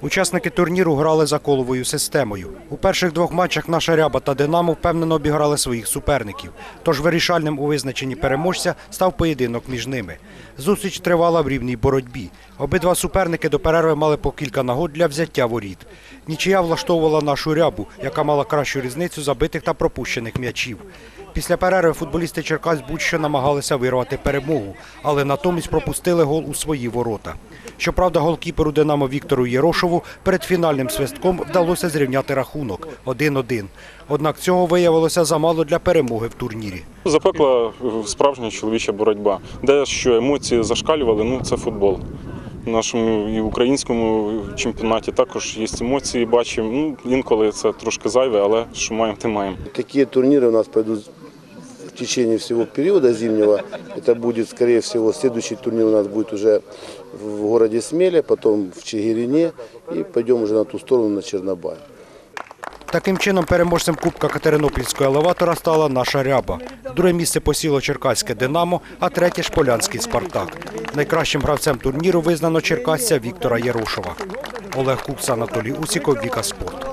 Учасники турніру грали за коловою системою. У перших двох матчах наша ряба та Динамо впевнено обіграли своїх суперників. Тож вирішальним у визначенні переможця став поєдинок між ними. Зустріч тривала в рівній боротьбі. Обидва суперники до перерви мали по кілька нагод для взяття воріт. Нічия влаштовувала нашу рябу, яка мала кращу різницю забитих та пропущених м'ячів. Після перерви футболісти Черкас будь-що намагалися вирвати перемогу, але натомість пропустили гол у свої ворота. Щоправда, голкіперу Динамо Віктору Єрошову перед фінальним свистком вдалося зрівняти рахунок 1-1. Однак цього виявилося замало для перемоги в турнірі. Запекла справжня чоловіча боротьба. Де що емоції зашкалювали, ну це футбол. В нашому і українському чемпіонаті також є емоції, бачимо. Ну, інколи це трошки зайве, але що маємо, те маємо. Какие турниры у нас пойдут в течение всего периода зимнего. Это будет, скорее всего, следующий турнир у нас будет уже в городе Смеле, потом в Чигирине и пойдем уже на ту сторону, на Чернобай. Таким чином, переможцем Кубка Катеринопільського елеватора стала наша ряба. Друге місце посіло Черкаське Динамо, а третє Шполянський Спартак. Найкращим гравцем турніру визнано черкасця Віктора Ярошова. Олег Кукс, Анатолій Усіков, Віка Спорт.